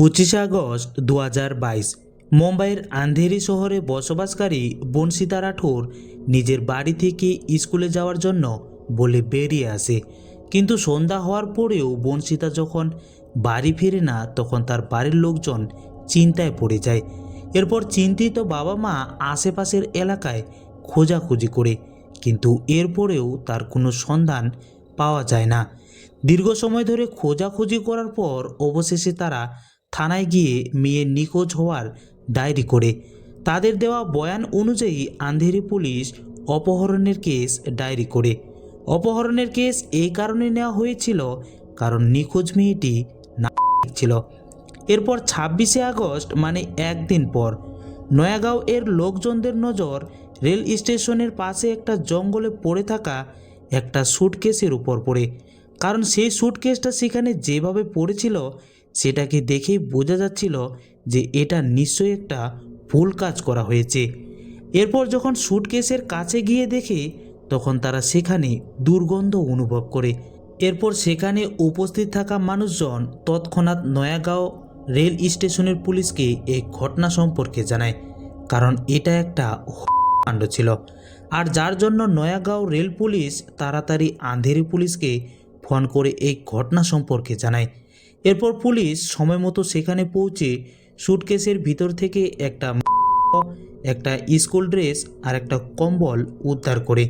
পঁচিশে আগস্ট দু হাজার বাইশ, মুম্বাইয়ের আন্ধেরি শহরে বসবাসকারী বনসিতা রাঠোর নিজের বাড়ি থেকে স্কুলে যাওয়ার জন্য বলে বেরিয়ে আসে। কিন্তু সন্ধ্যা হওয়ার পরেও বনসিতা যখন বাড়ি ফিরে না, তখন তার বাড়ির লোকজন চিন্তায় পড়ে যায়। এরপর চিন্তিত বাবা মা আশেপাশের এলাকায় খোঁজাখুঁজি করে, কিন্তু এরপরেও তার কোনো সন্ধান পাওয়া যায় না। দীর্ঘ সময় ধরে খোঁজাখুঁজি করার পর অবশেষে তারা থানায় গিয়ে মেয়ের নিখোঁজ হওয়ার ডায়েরি করে। তাদের দেওয়া বয়ান অনুযায়ী আন্ধেরি পুলিশ অপহরণের কেস ডায়েরি করে। অপহরণের কেস এই কারণে নেওয়া হয়েছিল কারণ নিখোঁজ মেয়েটি না ছিল। এরপর ছাব্বিশে আগস্ট মানে একদিন পর, নয়াগাঁও এর লোকজনদের নজর রেল স্টেশনের পাশে একটা জঙ্গলে পড়ে থাকা একটা সুটকেসের উপর পড়ে। কারণ সেই সুটকেসটা সেখানে যেভাবে পড়েছিল সেটাকে দেখেই বোঝা যাচ্ছিল যে এটা নিশ্চয়ই একটা ভুল কাজ করা হয়েছে। এরপর যখন সুটকেসের কাছে গিয়ে দেখে, তখন তারা সেখানে দুর্গন্ধ অনুভব করে। এরপর সেখানে উপস্থিত থাকা মানুষজন তৎক্ষণাৎ নয়াগাঁও রেল স্টেশনের পুলিশকে এই ঘটনা সম্পর্কে জানায়, কারণ এটা একটা কাণ্ড ছিল। আর যার জন্য নয়াগাঁও রেল পুলিশ তাড়াতাড়ি আন্ধেরি পুলিশকে ফোন করে এই ঘটনা সম্পর্কে জানায়। এরপর পুলিশ সময় মতো সেখানে পৌঁছে সুটকেসের ভিতর থেকে একটা একটা স্কুল ড্রেস আর একটা কম্বল উদ্ধার করে।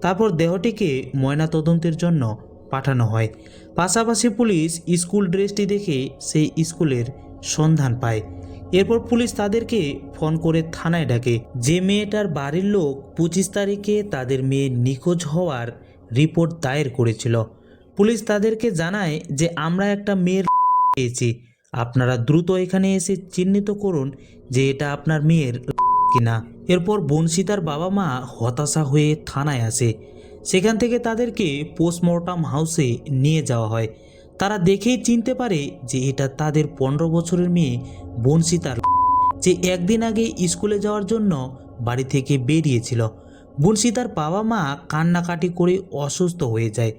তারপর দেহটিকে ময়নাতদন্তের জন্য পাঠানো হয়। পাশাপাশি পুলিশ স্কুল ড্রেসটি দেখে সেই স্কুলের সন্ধান পায়। এরপর পুলিশ তাদেরকে ফোন করে থানায় ডাকে। যে মেয়েটার বাড়ির লোক পঁচিশ তারিখে তাদের মেয়ে নিখোঁজ হওয়ার রিপোর্ট দায়ের করেছিল। পুলিশ তাদেরকে জানায় যে আমরা একটা মেয়ের পেয়েছি। আপনারা দ্রুত এখানে এসে চিহ্নিত করুন যে এটা আপনার মেয়ের কিনা। এরপর বনসিতার বাবা মা হতাশা হয়ে থানায় আসে। সেখান থেকে তাদেরকে পোস্টমর্টম হাউসে নিয়ে যাওয়া হয়। তারা দেখেই চিনতে পারে যে এটা তাদের পনেরো বছরের মেয়ে বনসিতার যে একদিন আগে স্কুলে যাওয়ার জন্য বাড়ি থেকে বেরিয়েছিল। বনসিতার বাবা মা কান্নাকাটি করে অসুস্থ হয়ে যায়।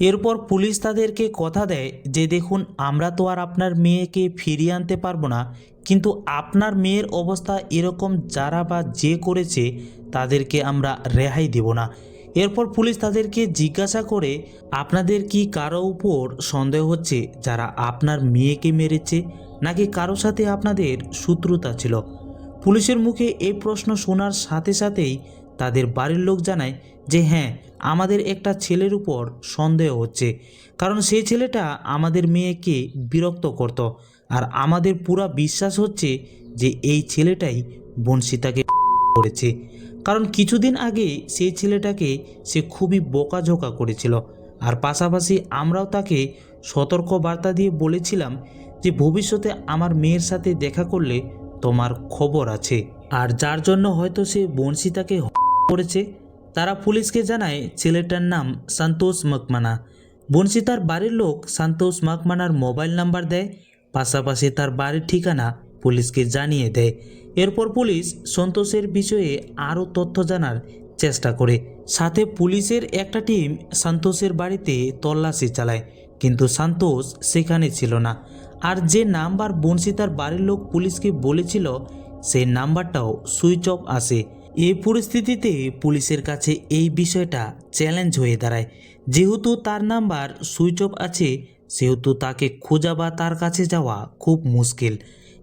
এরপর পুলিশ তাদেরকে কথা দেয় যে, দেখুন, আমরা তো আর আপনার মেয়েকে ফিরিয়ে আনতে পারব না, কিন্তু আপনার মেয়ের অবস্থা এরকম যারা বা যে করেছে, তাদেরকে আমরা রেহাই দেব না। এরপর পুলিশ তাদেরকে জিজ্ঞাসা করে, আপনাদের কি কারও উপর সন্দেহ হচ্ছে যারা আপনার মেয়েকে মেরেছে, নাকি কারও সাথে আপনাদের শত্রুতা ছিল? পুলিশের মুখে এই প্রশ্ন শোনার সাথে সাথেই তাদের বাড়ির লোক জানায় যে হ্যাঁ আমাদের একটা ছেলের উপর সন্দেহ হচ্ছে। কারণ সেই ছেলেটা আমাদের মেয়েকে বিরক্ত করত। আর আমাদের পুরা বিশ্বাস হচ্ছে যে এই ছেলেটাই বংশিতাকে করেছে। কারণ কিছুদিন আগে সেই ছেলেটাকে সে খুবই বোকাঝোকা করেছিল। আর পাশাপাশি আমরাও তাকে সতর্ক বার্তা দিয়ে বলেছিলাম যে ভবিষ্যতে আমার মেয়ের সাথে দেখা করলে তোমার খবর আছে। আর যার জন্য হয়তো সে বংশিতাকে করেছে তারা পুলিশকে জানায়, ছেলেটার নাম সন্তোষ মকমানা। বনশি তার বাড়ির লোক সন্তোষ মকমানার মোবাইল নাম্বার দেয়, পাশাপাশি তার বাড়ির ঠিকানা পুলিশকে জানিয়ে দেয়। এরপর পুলিশ সন্তোষের বিষয়ে আরও তথ্য জানার চেষ্টা করে। সাথে পুলিশের একটা টিম সন্তোষের বাড়িতে তল্লাশি চালায়, কিন্তু সন্তোষ সেখানে ছিল না। আর যে নাম্বার বনশি তার বাড়ির লোক পুলিশকে বলেছিল, সেই নাম্বারটাও সুইচ অফ আসে এই পরিস্থিতিতে পুলিশের কাছে এই বিষয়টা চ্যালেঞ্জ হয়ে দাঁড়ায়। যেহেতু তার নাম্বার সুইচ অফ আছে, সেহেতু তাকে খোঁজা বা তার কাছে যাওয়া খুব মুশকিল।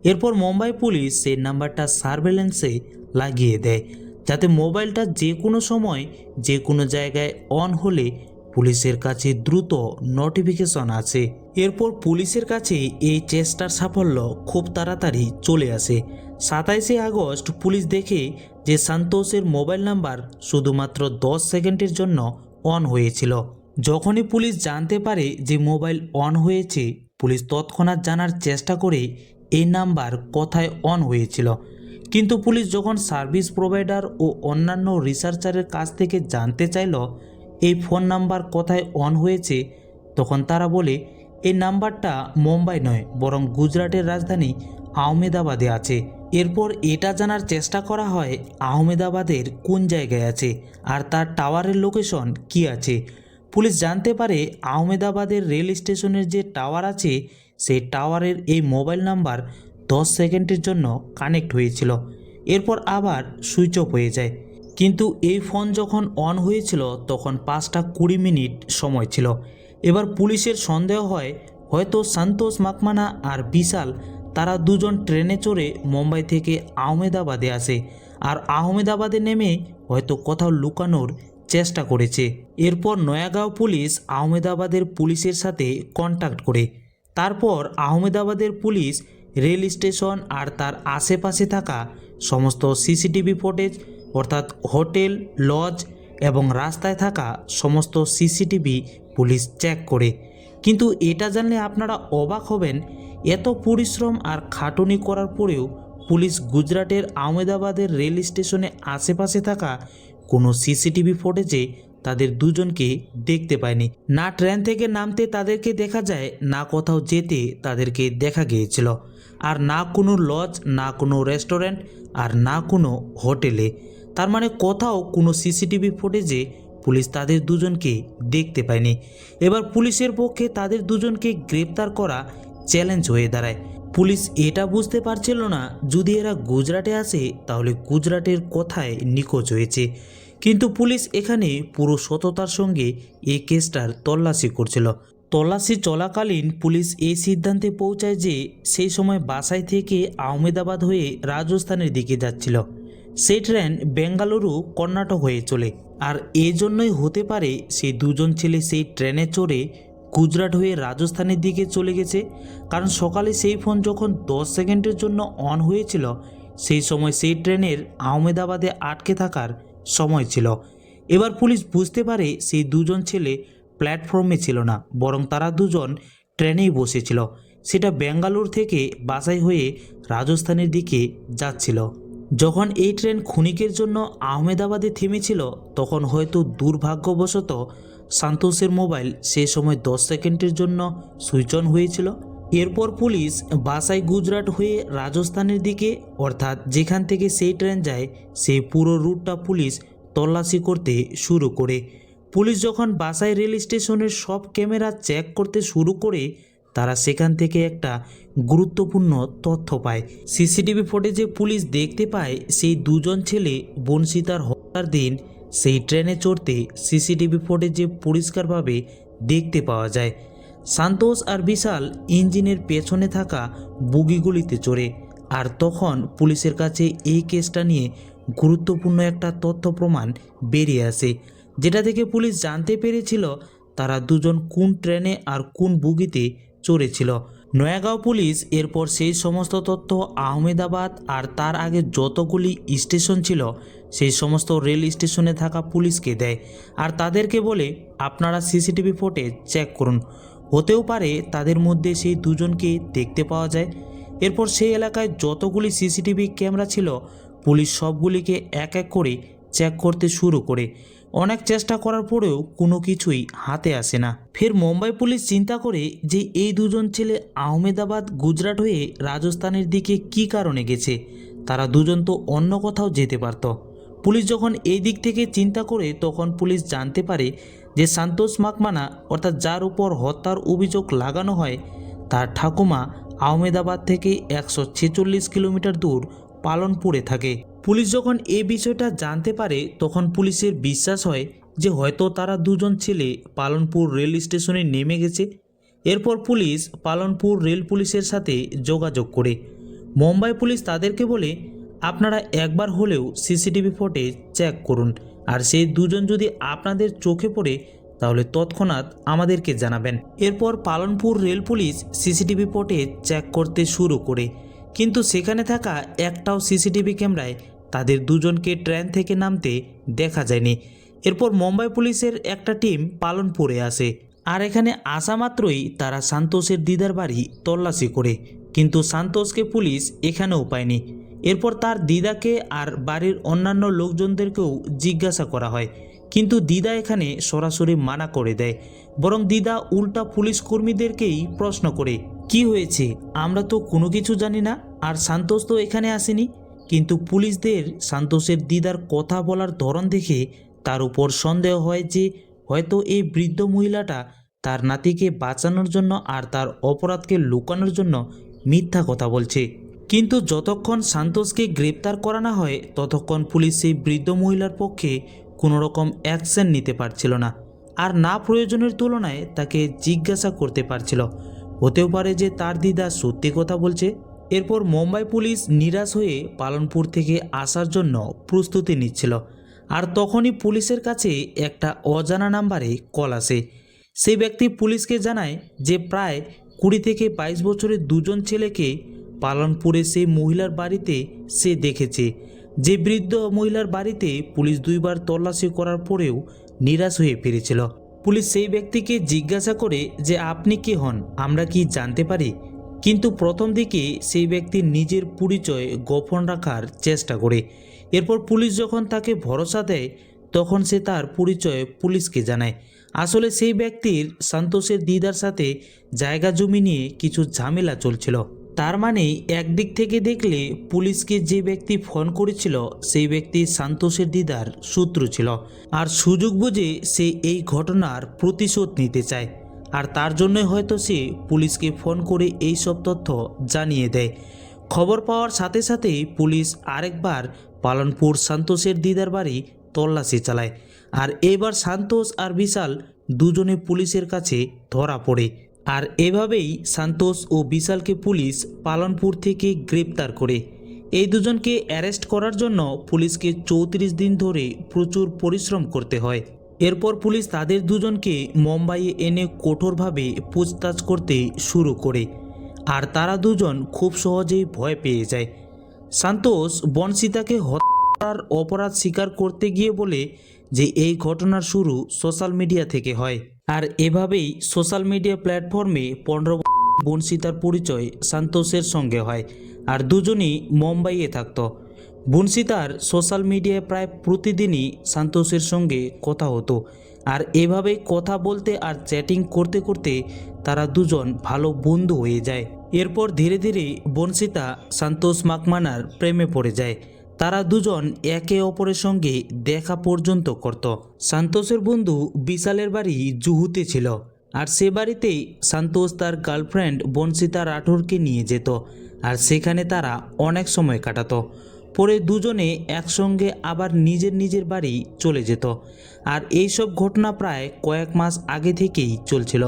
এরপর মুম্বাই পুলিশ সেই নাম্বারটা সার্ভেলেন্সে লাগিয়ে দেয়, যাতে মোবাইলটা যে কোনো সময়, যে কোনো জায়গায় অন হলে পুলিশের কাছে দ্রুত নোটিফিকেশন আসে। এরপর পুলিশের কাছে এই চেষ্টার সাফল্য খুব তাড়াতাড়ি চলে আসে। সাতাইশে আগস্ট পুলিশ দেখে যে সন্তোষের মোবাইল নাম্বার শুধুমাত্র দশ সেকেন্ডের জন্য অন হয়েছিল। যখনই পুলিশ জানতে পারে যে মোবাইল অন হয়েছে, পুলিশ তৎক্ষণাৎ জানার চেষ্টা করে এই নাম্বার কোথায় অন হয়েছিল। কিন্তু পুলিশ যখন সার্ভিস প্রোভাইডার ও অন্যান্য রিসার্চারের কাছ থেকে জানতে চাইল এই ফোন নাম্বার কোথায় অন হয়েছে, তখন তারা বলে এই নাম্বারটা মুম্বাই নয়, বরং গুজরাটের রাজধানী আহমেদাবাদে আছে। এরপর এটা জানার চেষ্টা করা হয় আহমেদাবাদের কোন জায়গায় আছে আর তার টাওয়ারের লোকেশন কি আছে। পুলিশ জানতে পারে আহমেদাবাদের রেল স্টেশনের যে টাওয়ার আছে, সেই টাওয়ারের এই মোবাইল নাম্বার দশ সেকেন্ডের জন্য কানেক্ট হয়েছিল। এরপর আবার সুইচ অফ হয়ে যায়। কিন্তু এই ফোন যখন অন হয়েছিল, তখন পাঁচটা কুড়ি মিনিট সময় ছিল। এবার পুলিশের সন্দেহ হয়, হয়তো সন্তোষ মাকমানা আর বিশাল তারা দুজন ট্রেনে চড়ে মুম্বাই থেকে আহমেদাবাদে আসে আর আহমেদাবাদে নেমে হয়তো কোথাও লুকানোর চেষ্টা করেছে। এরপর নয়াগাঁও পুলিশ আহমেদাবাদের পুলিশের সাথে কন্ট্যাক্ট করে। তারপর আহমেদাবাদের পুলিশ রেল স্টেশন আর তার আশেপাশে থাকা সমস্ত সিসিটিভি ফুটেজ অর্থাৎ হোটেল, লজ এবং রাস্তায় থাকা সমস্ত সিসিটিভি পুলিশ চেক করে। কিন্তু এটা জানলে আপনারা অবাক হবেন এত পরিশ্রম আর খাটুনি করার পরেও পুলিশ গুজরাটের আহমেদাবাদের রেল স্টেশনে আশেপাশে থাকা কোনো সিসিটিভি ফুটেজে তাদের দুজনকে দেখতে পায়নি। না ট্রেন থেকে নামতে তাদেরকে দেখা যায়, না কোথাও যেতে তাদেরকে দেখা গিয়েছিল। আর না কোনো লজ, না কোনো রেস্টুরেন্ট আর না কোনো হোটেলে। তার মানে কোথাও কোনো সিসিটিভি ফুটেজে পুলিশ তাদের দুজনকে দেখতে পায়নি। এবার পুলিশের পক্ষে তাদের দুজনকে গ্রেপ্তার করা চ্যালেঞ্জ হয়ে দাঁড়ায়। পুলিশ এটা বুঝতে পারছিল না, যদি এরা গুজরাটে আসে, তাহলে গুজরাটের কথায় নিখোঁজ হয়েছে। কিন্তু পুলিশ এখানে পুরো সততার সঙ্গে এই কেসটার তল্লাশি করছিল। তল্লাশি চলাকালীন পুলিশ এই সিদ্ধান্তে পৌঁছায় যে, সেই সময় বাসাই থেকে আহমেদাবাদ হয়ে রাজস্থানের দিকে যাচ্ছিল। সেই ট্রেন বেঙ্গালুরু, কর্ণাটক হয়ে চলে। আর এজন্যই হতে পারে, সেই দুজন ছেলে সেই ট্রেনে চড়ে গুজরাট হয়ে রাজস্থানের দিকে চলে গেছে। কারণ সকালে সেই ফোন যখন দশ সেকেন্ডের জন্য অন হয়েছিল, সেই সময় সেই ট্রেনের আহমেদাবাদে আটকে থাকার সময় ছিল। এবার পুলিশ বুঝতে পারে সেই দুজন ছেলে প্ল্যাটফর্মে ছিল না, বরং তারা দুজন ট্রেনেই বসেছিল। সেটা বেঙ্গালুর থেকে বাসাই হয়ে রাজস্থানের দিকে যাচ্ছিল। যখন এই ট্রেন ক্ষণিকের জন্য আহমেদাবাদে থেমেছিল, তখন হয়তো দুর্ভাগ্যবশত সান্তোষের মোবাইল সে সময় দশ সেকেন্ডের জন্য সুইচ অন হয়েছিল। এরপর পুলিশ বাসাই গুজরাট হয়ে রাজস্থানের দিকে, অর্থাৎ যেখান থেকে সেই ট্রেন যায়, সেই পুরো রুটটা পুলিশ তল্লাশি করতে শুরু করে। পুলিশ যখন বাসাই রেল স্টেশনের সব ক্যামেরা চেক করতে শুরু করে, তারা সেখান থেকে একটা গুরুত্বপূর্ণ তথ্য পায়। সিসিটিভি ফুটেজে পুলিশ দেখতে পায়, সেই দুজন ছেলে বনশিতার হত্যার দিন সেই ট্রেনে চড়তে সিসিটিভি ফুটেজে পরিষ্কারভাবে দেখতে পাওয়া যায়। সান্তোষ আর বিশাল ইঞ্জিনের পেছনে থাকা বুগিগুলিতে চড়ে, আর তখন পুলিশের কাছে এই কেসটা নিয়ে গুরুত্বপূর্ণ একটা তথ্য প্রমাণ বেরিয়ে আসে। যেটা থেকে পুলিশ জানতে পেরেছিল, তারা দুজন কোন ট্রেনে আর কোন বুগিতে চড়েছিল। নয়াগাঁও পুলিশ এরপর সেই সমস্ত তথ্য আহমেদাবাদ আর তার আগে যতগুলি স্টেশন ছিল, সেই সমস্ত রেল স্টেশনে থাকা পুলিশকে দেয়। আর তাদেরকে বলে, আপনারা সিসিটিভি ফুটেজ চেক করুন। হতেও পারে তাদের মধ্যে সেই দুজনকে দেখতে পাওয়া যায়। এরপর সেই এলাকায় যতগুলি সিসিটিভি ক্যামেরা ছিল, পুলিশ সবগুলিকে এক এক করে চেক করতে শুরু করে। অনেক চেষ্টা করার পরেও কোনো কিছুই হাতে আসে না। ফের মুম্বাই পুলিশ চিন্তা করে যে এই দুজন ছেলে আহমেদাবাদ, গুজরাট হয়ে রাজস্থানের দিকে কি কারণে গেছে। তারা দুজন তো অন্য কোথাও যেতে পারত। পুলিশ যখন এই দিক থেকে চিন্তা করে, তখন পুলিশ জানতে পারে যে সান্তোষ মাকমানা, অর্থাৎ যার উপর হত্যার অভিযোগ লাগানো হয়, তার ঠাকুমা আহমেদাবাদ থেকে একশো ছেচল্লিশ কিলোমিটার দূর পালনপুরে থাকে। পুলিশ যখন এই বিষয়টা জানতে পারে, তখন পুলিশের বিশ্বাস হয় যে হয়তো তারা দুজন ছেলে পালনপুর রেল স্টেশনে নেমে গেছে। এরপর পুলিশ পালনপুর রেল পুলিশের সাথে যোগাযোগ করে। মুম্বাই পুলিশ তাদেরকে বলে, আপনারা একবার হলেও সিসিটিভি ফুটেজ চেক করুন। আর সেই দুজন যদি আপনাদের চোখে পড়ে, তাহলে তৎক্ষণাৎ আমাদেরকে জানাবেন। এরপর Palanpur rail police CCTV footage check করতে শুরু করে। কিন্তু সেখানে থাকা একটাও সিসিটিভি ক্যামেরায় তাদের দুজনকে ট্রেন থেকে নামতে দেখা যায়নি। এরপর মুম্বাই পুলিশের একটা টিম পালনপুরে আসে। আর এখানে আসা মাত্রই তারা সান্তোষের দিদার বাড়ি তল্লাশি করে। কিন্তু সান্তোষকে পুলিশ এখানেও পায়নি। এরপর তার দিদাকে আর বাড়ির অন্যান্য লোকজনদেরকেও জিজ্ঞাসা করা হয়। কিন্তু দিদা এখানে সরাসরি মানা করে দেয়। বরং দিদা উল্টা পুলিশ কর্মীদেরকেই প্রশ্ন করে। কি হয়েছে? আমরা তো কোনো কিছু জানি না, আর সান্তোষ তো এখানে আসেনি। কিন্তু পুলিশদের সান্তোষের দিদার কথা বলার ধরন দেখে তার উপর সন্দেহ হয় যে হয়তো এই বৃদ্ধ মহিলাটা তার নাতিকে বাঁচানোর জন্য আর তার অপরাধকে লুকানোর জন্য মিথ্যা কথা বলছে। কিন্তু যতক্ষণ সান্তোষকে গ্রেপ্তার করা না হয়, ততক্ষণ পুলিশ সেই বৃদ্ধ মহিলার পক্ষে কোনো রকম অ্যাকশন নিতে পারছিল না। আর না প্রয়োজনের তুলনায় তাকে জিজ্ঞাসা করতে পারছিল। হতেও পারে যে তার দিদা সত্যি কথা বলছে। এরপর মুম্বাই পুলিশ নিরাশ হয়ে পালনপুর থেকে আসার জন্য প্রস্তুতি নিচ্ছিল। আর তখনই পুলিশের কাছে একটা অজানা নাম্বারে কল আসে। সেই ব্যক্তি পুলিশকে জানায় যে প্রায় কুড়ি থেকে বাইশ বছরের দুজন ছেলেকে পালনপুরে সেই মহিলার বাড়িতে সে দেখেছে। যে বৃদ্ধ মহিলার বাড়িতে পুলিশ দুইবার তল্লাশি করার পরেও নিরাশ হয়ে ফিরেছিল। পুলিশ সেই ব্যক্তিকে জিজ্ঞাসা করে যে আপনি কে হন, আমরা কি জানতে পারি? কিন্তু প্রথম দিকে সেই ব্যক্তি নিজের পরিচয় গোপন রাখার চেষ্টা করে। এরপর পুলিশ যখন তাকে ভরসা দেয়, তখন সে তার পরিচয় পুলিশকে জানায়। আসলে সেই ব্যক্তির সন্তোষের দিদার সাথে জায়গা জমি নিয়ে কিছু ঝামেলা চলছিল। তার মানে একদিক থেকে দেখলে পুলিশকে যে ব্যক্তি ফোন করেছিল, সেই ব্যক্তি সন্তোষের দিদার শত্রু ছিল। আর সুযোগ বুঝে সে এই ঘটনার প্রতিশোধ নিতে চায়। আর তার জন্যই হয়তো সে পুলিশকে ফোন করে এই সব তথ্য জানিয়ে দেয়। খবর পাওয়ার সাথে সাথেই পুলিশ আরেকবার পালনপুর সন্তোষের দিদার বাড়ি তল্লাশি চালায়। আর এবার সন্তোষ আর বিশাল দুজনে পুলিশের কাছে ধরা পড়ে। আর এভাবেই সন্তোষ ও বিশালকে পুলিশ পালনপুর থেকে গ্রেপ্তার করে। এই দুজনকে অ্যারেস্ট করার জন্য পুলিশকে চৌত্রিশ দিন ধরে প্রচুর পরিশ্রম করতে হয়। এরপর পুলিশ তাদের দুজনকে মুম্বাইয়ে এনে কঠোরভাবে পুছতাছ করতে শুরু করে। আর তারা দুজন খুব সহজেই ভয় পেয়ে যায়। সন্তোষ বনসিতাকে হত্যার অপরাধ স্বীকার করতে গিয়ে বলে যে এই ঘটনার শুরু সোশ্যাল মিডিয়া থেকে হয়। আর এভাবেই সোশ্যাল মিডিয়া প্ল্যাটফর্মে পনেরো বনসিতার পরিচয় সন্তোষের সঙ্গে হয়। আর দুজনই মুম্বাইয়ে থাকতো। বনসিতার সোশ্যাল মিডিয়ায় প্রায় প্রতিদিনই সন্তোষের সঙ্গে কথা হতো। আর এভাবে কথা বলতে আর চ্যাটিং করতে করতে তারা দুজন ভালো বন্ধু হয়ে যায়। এরপর ধীরে ধীরে বনসিতা সন্তোষ মাকমানার প্রেমে পড়ে যায়। তারা দুজন একে অপরের সঙ্গে দেখা পর্যন্ত করত। সন্তোষের বন্ধু বিশালের বাড়ি জুহুতে ছিল, আর সে বাড়িতেই সন্তোষ তার গার্লফ্রেন্ড বনসিতা রাঠোরকে নিয়ে যেত, আর সেখানে তারা অনেক সময় কাটাতো। পরে দুজনে একসঙ্গে আবার নিজের নিজের বাড়ি চলে যেত, আর এই সব ঘটনা প্রায় কয়েক মাস আগে থেকেই চলছিল।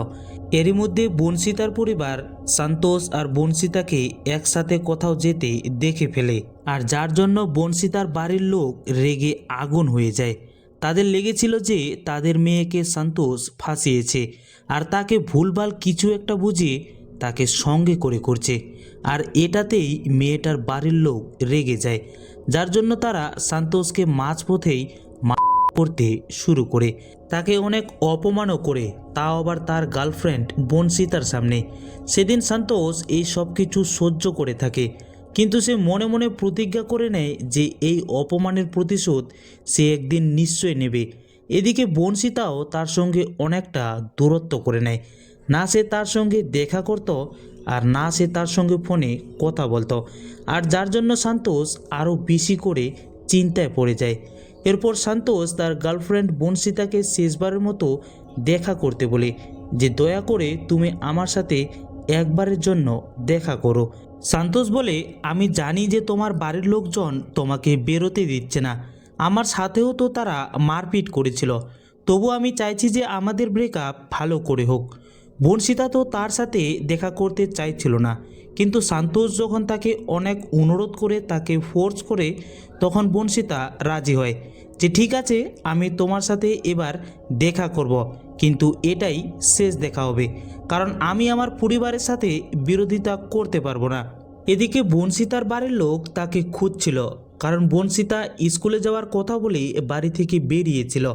এরই মধ্যে বনসিতার পরিবার সন্তোষ আর বনসিতাকে একসাথে কোথাও যেতে দেখে ফেলে। আর যার জন্য বনসিতার বাড়ির লোক রেগে আগুন হয়ে যায়। তাদের লেগেছিল যে তাদের মেয়েকে সন্তোষ ফাঁসিয়েছে আর তাকে ভুলভাল কিছু একটা বুঝিয়ে তাকে সঙ্গে করে করছে। আর এটাতেই মেয়েটার বাড়ির লোক রেগে যায়, যার জন্য তারা সন্তোষকে মাঝপথেই করতে শুরু করে। তাকে অনেক অপমানও করে, তাও আবার তার গার্লফ্রেন্ড বনসিতার সামনে। সেদিন সন্তোষ এই সব কিছু সহ্য করে থাকে কিন্তু সে মনে মনে প্রতিজ্ঞা করে নেয় যে এই অপমানের প্রতিশোধ সে একদিন নিশ্চয় নেবে। এদিকে বনসিতাও তার সঙ্গে অনেকটা দূরত্ব করে নেয়। না সে তার সঙ্গে দেখা করত আর না সে তার সঙ্গে ফোনে কথা বলতো। আর যার জন্য সন্তোষ আরও বেশি করে চিন্তায় পড়ে যায়। এরপর সন্তোষ তার গার্লফ্রেন্ড বনসিতাকে শেষবারের মতো দেখা করতে বলে যে, দয়া করে তুমি আমার সাথে একবারের জন্য দেখা করো। সন্তোষ বলে, আমি জানি যে তোমার বাড়ির লোকজন তোমাকে বেরোতে দিচ্ছে না। আমার সাথেও তো তারা মারপিট করেছিল। তবু আমি চাইছি যে আমাদের ব্রেকআপ ভালো করে হোক। বনসিতা তো তার সাথে দেখা করতে চাইছিল না, কিন্তু সন্তোষ যখন তাকে অনেক অনুরোধ করে তাকে ফোর্স করে তখন বনসিতা রাজি হয় যে, ঠিক আছে, আমি তোমার সাথে এবার দেখা করব, কিন্তু এটাই শেষ দেখা হবে, কারণ আমি আমার পরিবারের সাথে বিরোধিতা করতে পারব না। এদিকে বনসিতার বাড়ির লোক তাকে খুঁজছিল, কারণ বনসিতা স্কুলে যাওয়ার কথা বলে বাড়ি থেকে বেরিয়েছিল,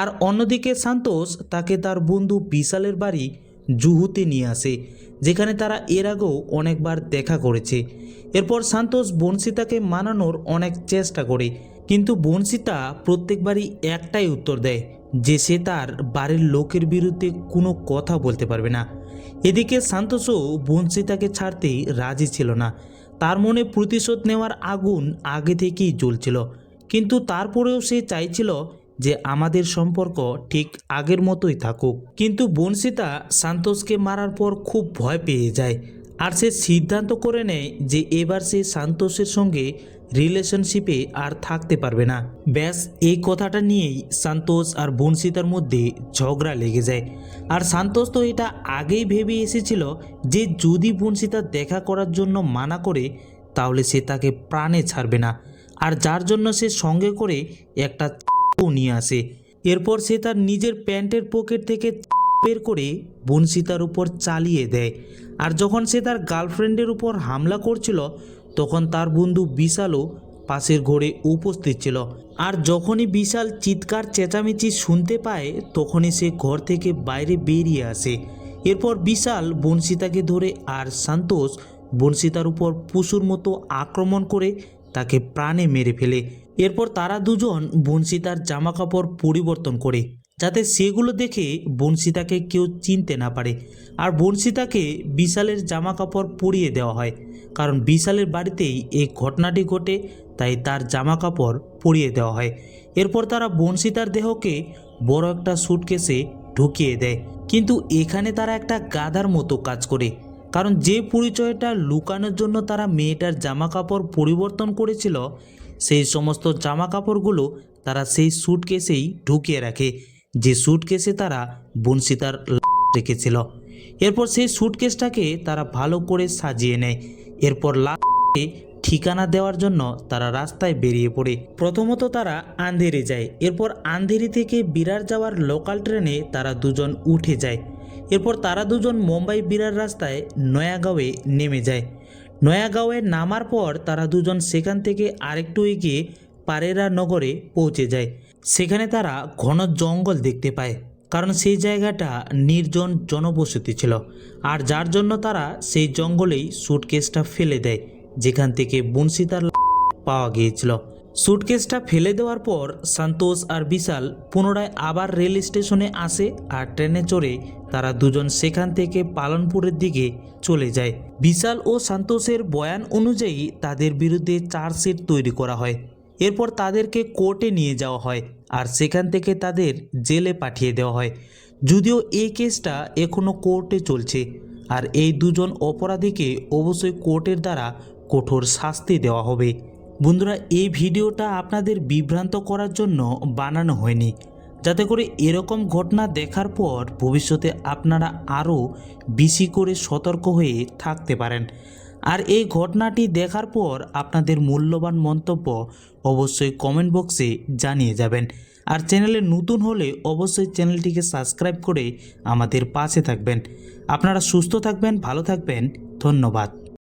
আর অন্যদিকে সন্তোষ তাকে তার বন্ধু বিশালের বাড়ি জুহুতে নিয়ে আসে, যেখানে তারা এর আগেও অনেকবার দেখা করেছে। এরপর সন্তোষ বনসিতাকে মানানোর অনেক চেষ্টা করে, কিন্তু বনসিতা প্রত্যেকবারই একটাই উত্তর দেয় যে সে তার বাড়ির লোকের বিরুদ্ধে কোনো কথা বলতে পারবে না। এদিকে সান্তোষও বনসিতাকে ছাড়তে রাজি ছিল না। তার মনে প্রতিশোধ নেওয়ার আগুন আগে থেকেই জ্বলছিল, কিন্তু তারপরেও সে চাইছিল যে আমাদের সম্পর্ক ঠিক আগের মতোই থাকুক। কিন্তু বনসিতা সান্তোষকে মারার পর খুব ভয় পেয়ে যায় আর সে সিদ্ধান্ত করে নেয় যে এবার সে সান্তোষের সঙ্গে রিলেশনশিপে আর থাকতে পারবে না। ব্যাস, এই কথাটা নিয়েই সান্তোষ আর বনসিতার মধ্যে ঝগড়া লেগে যায়। আর সান্তোষ তো এটা আগেই ভেবে এসেছিল যে যদি বনসিতা দেখা করার জন্য মানা করে, তাহলে সে তাকে প্রাণে ছাড়বে না। আর যার জন্য সে সঙ্গে করে একটা নিয়ে আসে। এরপর সে তার নিজের প্যান্টের পকেট থেকে বের করে বনসিতার উপর চালিয়ে দেয়। আর যখন সে তার গার্লফ্রেন্ডের উপর হামলা করছিল, তখন তার বন্ধু বিশালও পাশের ঘরে উপস্থিত ছিল। আর যখনই বিশাল চিৎকার, চেঁচামেচি শুনতে পায়, তখনই সে ঘর থেকে বাইরে বেরিয়ে আসে। এরপর বিশাল বনসিতাকে ধরে আর সন্তোষ বনসিতার উপর পশুর মতো আক্রমণ করে তাকে প্রাণে মেরে ফেলে। এরপর তারা দুজন বনসিতার জামাকাপড় পরিবর্তন করে, যাতে সেগুলো দেখে বনসিতাকে কেউ চিনতে না পারে। আর বনসিতাকে বিশালের জামাকাপড় পরিয়ে দেওয়া হয়, কারণ বিশালের বাড়িতেই এই ঘটনাটি ঘটে, তাই তার জামাকাপড় পরিয়ে দেওয়া হয়। এরপর তারা বনসিতার দেহকে বড় একটা সুটকেসে ঢুকিয়ে দেয়। কিন্তু এখানে তারা একটা গাধার মতো কাজ করে, কারণ যে পরিচয়টা লুকানোর জন্য তারা মেয়েটার জামা কাপড় পরিবর্তন করেছিল সেই সমস্ত জামা কাপড়গুলো তারা সেই সুটকেসেই ঢুকিয়ে রাখে। যে সুটকেসে তারা বনসিতার রেখেছিল। এরপর সেই সুটকেসটাকে তারা ভালো করে সাজিয়ে নেয়। এরপর লাশকে ঠিকানা দেওয়ার জন্য তারা রাস্তায় বেরিয়ে পড়ে। প্রথমত তারা আন্ধেরি যায়। এরপর আন্ধেরি থেকে বিরার যাওয়ার লোকাল ট্রেনে তারা দুজন উঠে যায়। এরপর তারা দুজন মুম্বাই বিরার রাস্তায় নয়াগাঁওয়ে নেমে যায়। নয়াগাঁওয়ে নামার পর তারা দুজন সেখান থেকে আরেকটু এগিয়ে পারেরা নগরে পৌঁছে যায়। সেখানে তারা ঘন জঙ্গল দেখতে পায়, কারণ সেই জায়গাটা নির্জন জনবসতি ছিল। আর যার জন্য তারা সেই জঙ্গলেই সুটকেসটা ফেলে দেয়, যেখান থেকে বংশীতার পাওয়া গিয়েছিল। সুটকেসটা ফেলে দেওয়ার পর সন্তোষ আর বিশাল পুনরায় আবার রেল স্টেশনে আসে আর ট্রেনে চড়ে তারা দুজন সেখান থেকে পালনপুরের দিকে চলে যায়। বিশাল ও সন্তোষের বয়ান অনুযায়ী তাদের বিরুদ্ধে চার্জশিট তৈরি করা হয়। এরপর তাদেরকে কোর্টে নিয়ে যাওয়া হয় আর সেখান থেকে তাদের জেলে পাঠিয়ে দেওয়া হয়। যদিও এই কেসটা এখনও কোর্টে চলছে আর এই দুজন অপরাধীকে অবশ্যই কোর্টের দ্বারা কঠোর শাস্তি দেওয়া হবে। বন্ধুরা, এই ভিডিওটা আপনাদের বিভ্রান্ত করার জন্য বানানো হয়নি। যাতে করে এরকম ঘটনা দেখার পর ভবিষ্যতে আপনারা আরও বেশি করে সতর্ক হয়ে থাকতে পারেন। আর এই ঘটনাটি দেখার পর আপনাদের মূল্যবান মন্তব্য অবশ্যই কমেন্ট বক্সে জানিয়ে যাবেন। আর চ্যানেলে নতুন হলে অবশ্যই চ্যানেলটিকে সাবস্ক্রাইব করে আমাদের পাশে থাকবেন। আপনারা সুস্থ থাকবেন, ভালো থাকবেন। ধন্যবাদ।